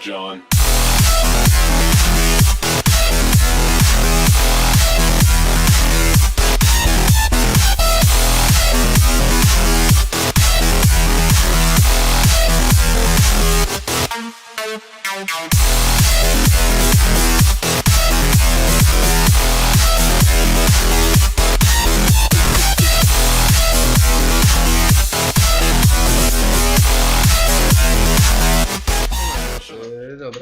John.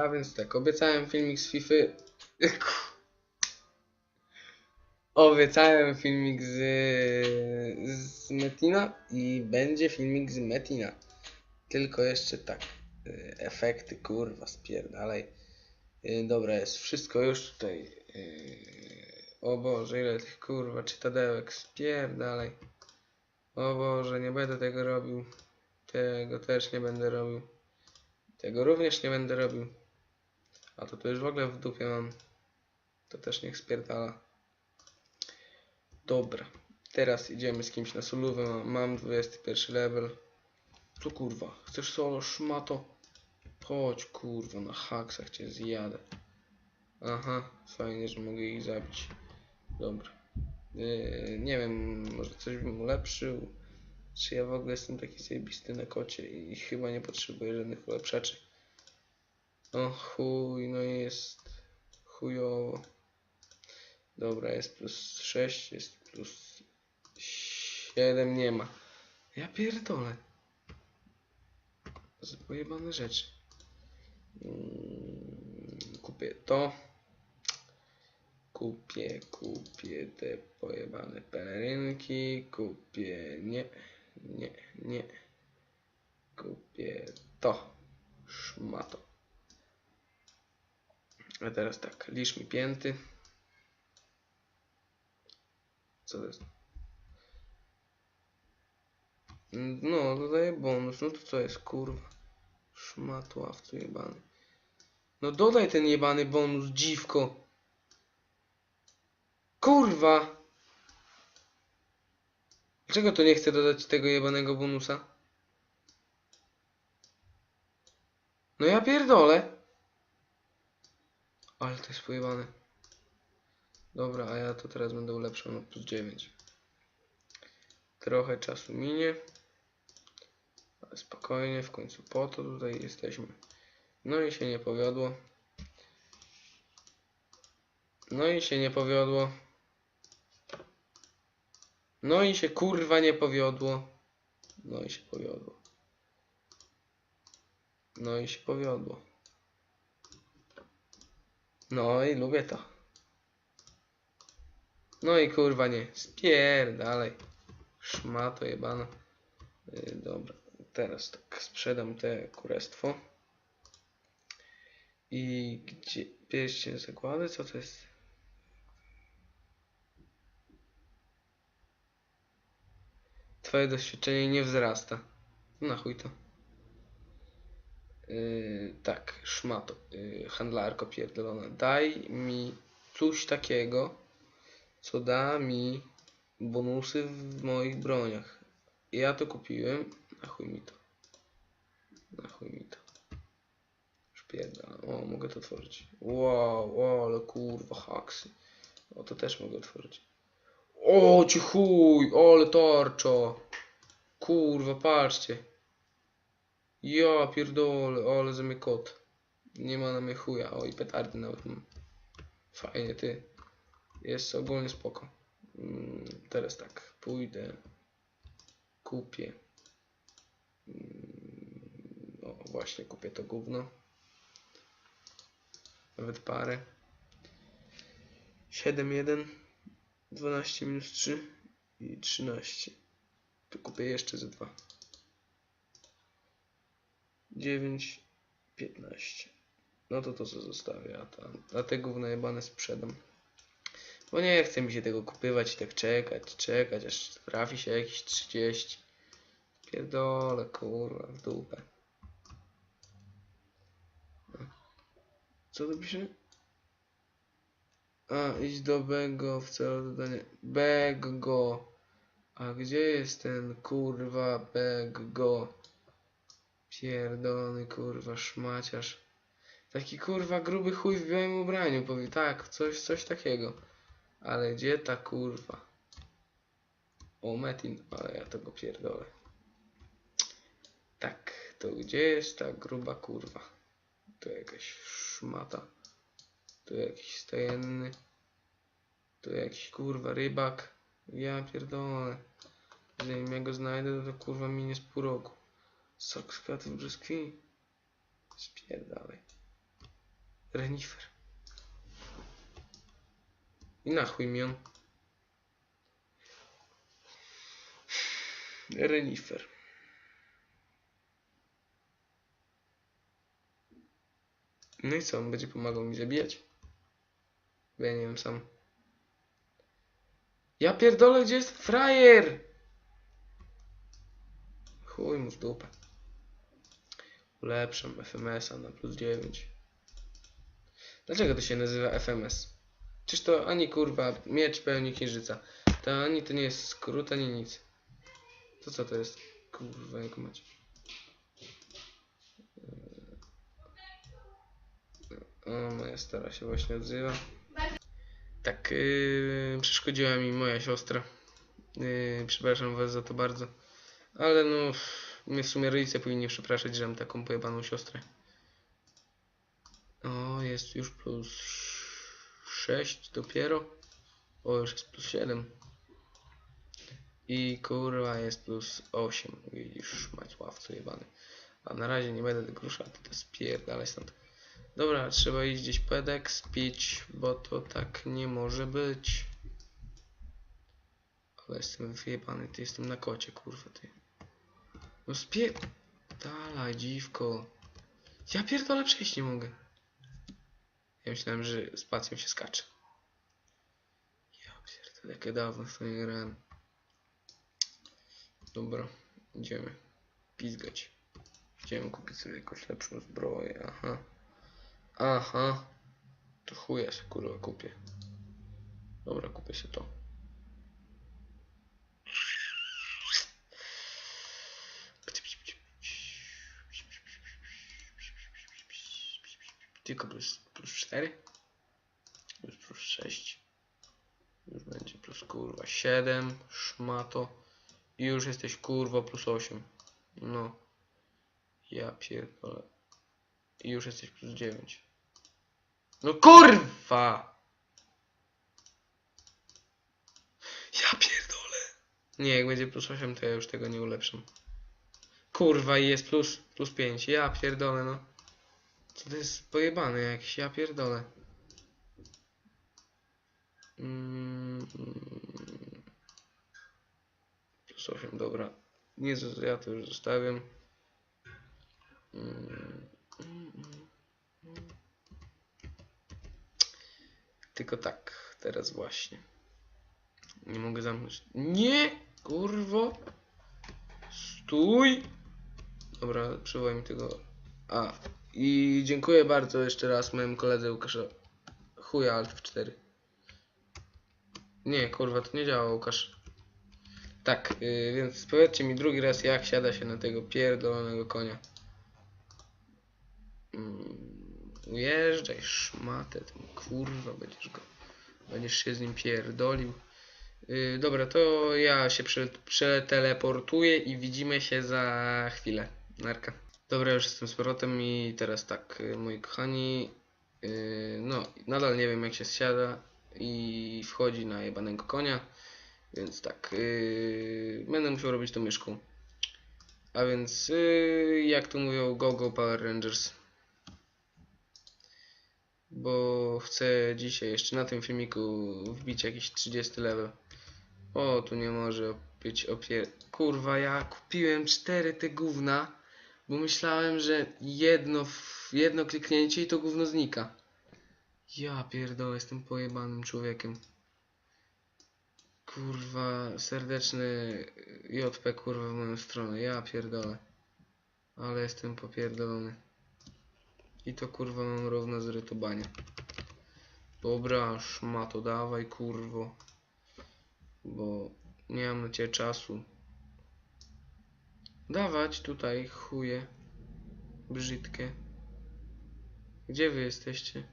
Dobra, więc tak, obiecałem filmik z FIFA. obiecałem filmik z, z Metina i będzie filmik z Metina. Tylko jeszcze tak, yy, efekty, kurwa, spierdalaj. Yy, dobra, jest wszystko już tutaj. Yy, o Boże, ile tych kurwa czytadełek, spierdalaj. O Boże, nie będę tego robił. Tego też nie będę robił. Tego również nie będę robił. A to tu już w ogóle w dupie mam. To też niech spierdala. Dobra. Teraz idziemy z kimś na solówę. Mam- Mam 21 level. Co kurwa? Chcesz solo szmato? Chodź kurwa, na haksach cię zjadę. Aha, fajnie, że mogę ich zabić. Dobra. Yy, nie wiem, może coś bym ulepszył. Czy ja w ogóle jestem taki zajebisty na kocie i chyba nie potrzebuję żadnych ulepszaczy. O chuj, no jest chujowo. Dobra, jest plus 6, jest plus 7, nie ma. Ja pierdolę. Z pojebane rzeczy. Mm, Kupię to. Kupię, kupię te pojebane pelerynki. Kupię, nie, nie, nie. Kupię to. Szmato. A teraz tak, licz mi pięty. Co to jest? No, dodaję bonus. No to co jest, kurwa? Szmatławcu jebany. No dodaj ten jebany bonus, dziwko. Kurwa! Dlaczego to nie chce dodać tego jebanego bonusa? No ja pierdolę. Ale to jest pojebane. Dobra, a ja to teraz będę ulepszał na plus 9. Trochę czasu minie. Ale spokojnie, w końcu po to tutaj jesteśmy. No i się nie powiodło. No i się nie powiodło. No i się kurwa nie powiodło. No i się powiodło. No i się powiodło. No i lubię to. No i kurwa nie. Spierdalej. Szmato jebana. Yy, dobra. Teraz tak sprzedam te kurestwo. I gdzie pierścień zakłady? Co to jest? Twoje doświadczenie nie wzrasta. Na chuj to. Yy, tak, szmato. Yy, handlarko pierdolona. Daj mi coś takiego, co da mi bonusy w moich broniach. Ja to kupiłem. Na chuj mi to. Na chuj mi to. Szpierdala. O, mogę to otworzyć. Wow, o, ale kurwa, haksy. O, to też mogę otworzyć. O, ci chuj, ale tarcza. Kurwa, patrzcie. Ja pierdolę, ale ze mnie kot. Nie ma na mnie chuja. O, i petardy nawet mam. Fajnie, ty. Jest ogólnie spoko. Mm, teraz tak, pójdę. Kupię. Mm, O, właśnie kupię to gówno. Nawet parę. 7-1. 12 minus 3 i 13. Tu kupię jeszcze ze dwa. 9, 15. No to to co zostawię, a, tam, a te gówno jebane sprzedam. Bo nie chce mi się tego kupywać i tak czekać, czekać, aż trafi się jakieś 30. Pierdolę, kurwa, w dupę. Co to pisze? A, idź do Bego w celu dodania. Bego. A gdzie jest ten kurwa Bego? Pierdolony kurwa szmaciarz. Taki kurwa gruby chuj w białym ubraniu, powie tak, coś, coś takiego. Ale gdzie ta kurwa? O, Metin, ale ja tego pierdolę. Tak, to gdzie jest ta gruba kurwa? Tu jakaś szmata. Tu jakiś stajenny. Tu jakiś kurwa rybak. Ja pierdolę. Zanim ja go znajdę, to kurwa minie z pół roku. Sok z kwiatów brzoskwi. Spierdalaj. Renifer. I na chuj on. Renifer. No i co, on będzie pomagał mi zabijać? Bo ja nie wiem sam. Ja pierdolę, gdzie jest frajer? Chuj mu w dupę. Ulepszam FMS-a na plus 9. Dlaczego to się nazywa FMS? Czyż to ani kurwa miecz pełni księżyca. To ani to nie jest skrót, ani nic. To co to jest? Kurwa, jak macie. O, moja stara się właśnie odzywa. Tak, yy, przeszkodziła mi moja siostra. Yy, przepraszam was za to bardzo. Ale no, mnie w sumie rodzice powinni przepraszać, że mam taką pojebaną siostrę. O, jest już plus 6 dopiero. O, już jest plus 7. I kurwa jest plus 8. Widzisz, mać ławcu jebany. A na razie nie będę tego ruszał, to spierdalaj stąd. Dobra, trzeba iść gdzieś pedek, spić, bo to tak nie może być. Ale jestem wyjebany, ty jestem na kocie, kurwa ty. No spie... Dalej, dziwko. Ja pierdolę przejść nie mogę. Ja myślałem, że spacją się skacze. Ja pierdolę, jak ja dawno w to nie grałem. Dobra, idziemy. Pizgać. Chciałem kupić sobie jakąś lepszą zbroję, aha. Aha. To chuja się kurwa kupię. Dobra, kupię się to. Tylko plus, plus 4. Już plus 6. Już będzie plus kurwa 7. Szmato. I już jesteś kurwa plus 8. No. Ja pierdolę. I już jesteś plus 9. No kurwa! Ja pierdolę. Nie, jak będzie plus 8, to ja już tego nie ulepszam. Kurwa, i jest plus, plus 5. Ja pierdolę, no. Co to jest pojebane jakiś, ja pierdolę. Mm. Plus 8, dobra. Nie, ja to już zostawiam. Tylko tak, teraz właśnie. Nie mogę zamknąć. Nie! Kurwo! Stój! Dobra, przywołaj mi tego. A, i dziękuję bardzo jeszcze raz mojemu koledze Łukaszowi. Chuja, Alt w 4. Nie, kurwa, to nie działa, Łukasz. Tak, yy, więc powiedzcie mi drugi raz, jak siada się na tego pierdolonego konia. Mm, Ujeżdżaj, szmatę, tym kurwa, będziesz go, będziesz się z nim pierdolił. Yy, dobra, to ja się prze, przeteleportuję i widzimy się za chwilę. Narka. Dobra, już jestem z powrotem i teraz tak, yy, moi kochani, yy, no, nadal nie wiem jak się zsiada i wchodzi na jebanego konia, więc tak, yy, będę musiał robić to myszką. A więc, yy, jak tu mówią, go go Power Rangers bo chcę dzisiaj jeszcze na tym filmiku wbić jakiś 30 level. O, tu nie może być opier... Kurwa, ja kupiłem cztery te gówna, bo myślałem, że jedno, jedno kliknięcie i to gówno znika. Ja pierdolę, jestem pojebanym człowiekiem. Kurwa, serdeczny JP kurwa w moją stronę, ja pierdolę. Ale jestem popierdolony. I to kurwa mam równo z rytubanie. Dobra, szmato, dawaj kurwo. Bo nie mam na ciebie czasu. Dawać tutaj chuje. Brzydkie. Gdzie wy jesteście?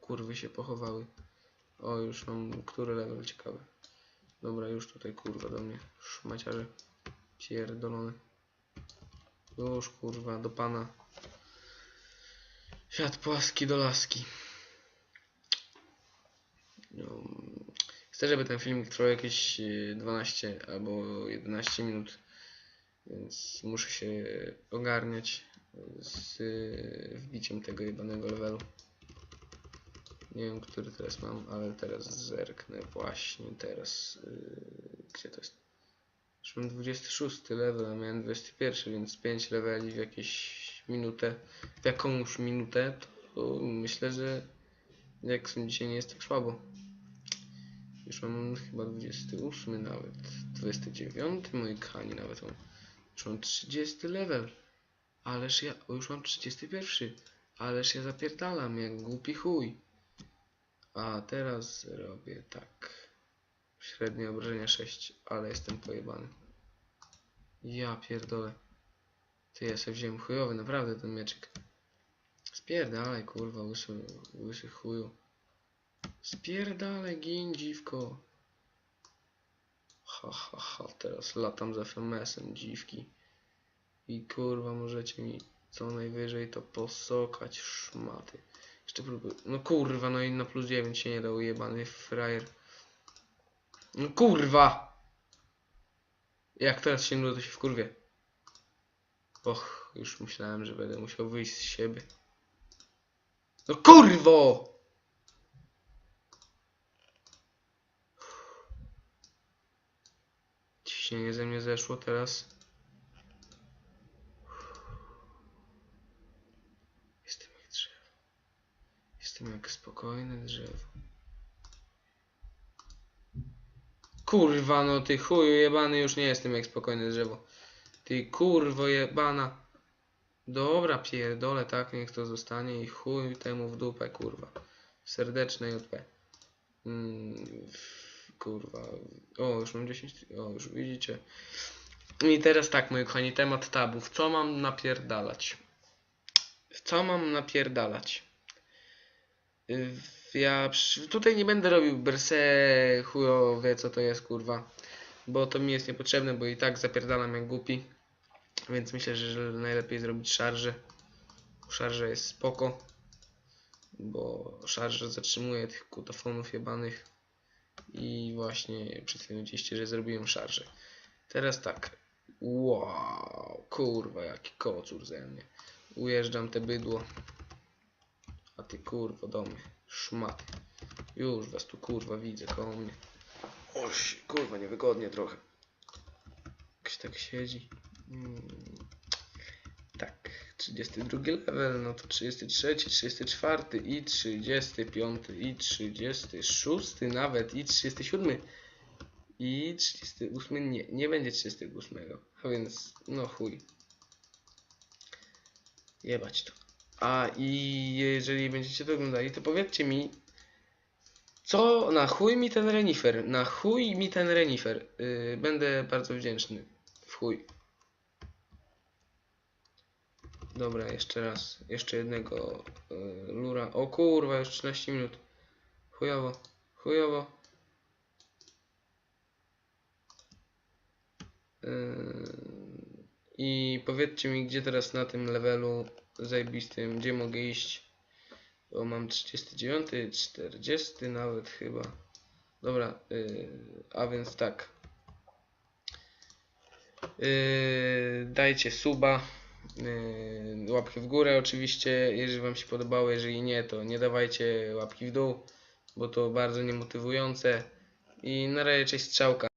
Kurwy się pochowały. O, już mam który level ciekawy. Dobra, już tutaj kurwa do mnie. Szmaciarze. Pierdolone. Już kurwa, do pana. Świat płaski do laski. No, chcę, żeby ten filmik trwał jakieś e, 12 albo 11 minut. Więc muszę się ogarniać z e, wbiciem tego jebanego levelu. Nie wiem, który teraz mam, ale teraz zerknę właśnie teraz. Yy, gdzie to jest? Już mam 26 level, a miałem 21, więc 5 leveli w jakieś minutę, w jakąś minutę, to myślę, że jak sądzicie nie jest tak słabo. Już mam chyba 28 nawet, 29 moi kochani nawet mam. Już mam 30 level. Ależ ja, o już mam 31. Ależ ja zapierdalam jak głupi chuj. A teraz robię tak. Średnie obrażenia 6, ale jestem pojebany. Ja pierdolę. Ty ja sobie wziąłem chujowy, naprawdę ten mieczyk. Spierdalaj kurwa, łysy, łysy chuju. Spierdalaj, gin dziwko. Ha ha ha, teraz latam z FMS-em dziwki. I kurwa możecie mi co najwyżej to posokać szmaty. Jeszcze próbuję. No kurwa, no i na plus 9 się nie dał jebany frajer. No kurwa! Jak teraz się nudę, to się wkurwię. Och, już myślałem, że będę musiał wyjść z siebie. No kurwo! Ciśnienie ze mnie zeszło teraz. Jestem jak drzewo. Jestem jak spokojne drzewo. Kurwa, no ty chuju jebany, już nie jestem jak spokojne drzewo. Ty kurwo jebana. Dobra, pierdolę, tak, niech to zostanie i chuj temu w dupę, kurwa. Serdeczne JP. Mm, f- kurwa. O, już mam 10. O, już widzicie. I teraz tak, moi kochani, temat tabów. Co mam napierdalać? Co mam napierdalać? Y, Ja tutaj nie będę robił berse, chujo wie co to jest kurwa, bo to mi jest niepotrzebne, bo i tak zapierdalam jak głupi, więc myślę, że najlepiej zrobić szarżę. Szarża jest spoko, bo szarża zatrzymuje tych kutafonów jebanych i właśnie przed chwilą widzieliście, że zrobiłem szarżę. Teraz tak, wow, kurwa jaki kocur ze mnie. Ujeżdżam te bydło. A ty kurwo do mnie. Szmaty. Już was tu kurwa widzę koło mnie. Oś, kurwa niewygodnie trochę. Ktoś tak siedzi. Mm. Tak, 32 level, no to 33, 34 i 35 i 36 nawet i 37 i 38 nie, nie będzie 38, a więc no chuj. Jebać to. A i jeżeli będziecie to oglądali, to powiedzcie mi, co na chuj mi ten renifer? Na chuj mi ten renifer? Yy, będę bardzo wdzięczny. W chuj. Dobra, jeszcze raz. Jeszcze jednego yy, lura. O kurwa, już 13 minut. Chujowo. Chujowo. Yy, I powiedzcie mi, gdzie teraz na tym levelu zajebistym, gdzie mogę iść. Bo mam 39, 40 nawet chyba. Dobra, yy, a więc tak. Yy, dajcie suba. Yy, łapki w górę oczywiście, jeżeli Wam się podobało. Jeżeli nie, to nie dawajcie łapki w dół, bo to bardzo niemotywujące. I na razie cześć strzałka.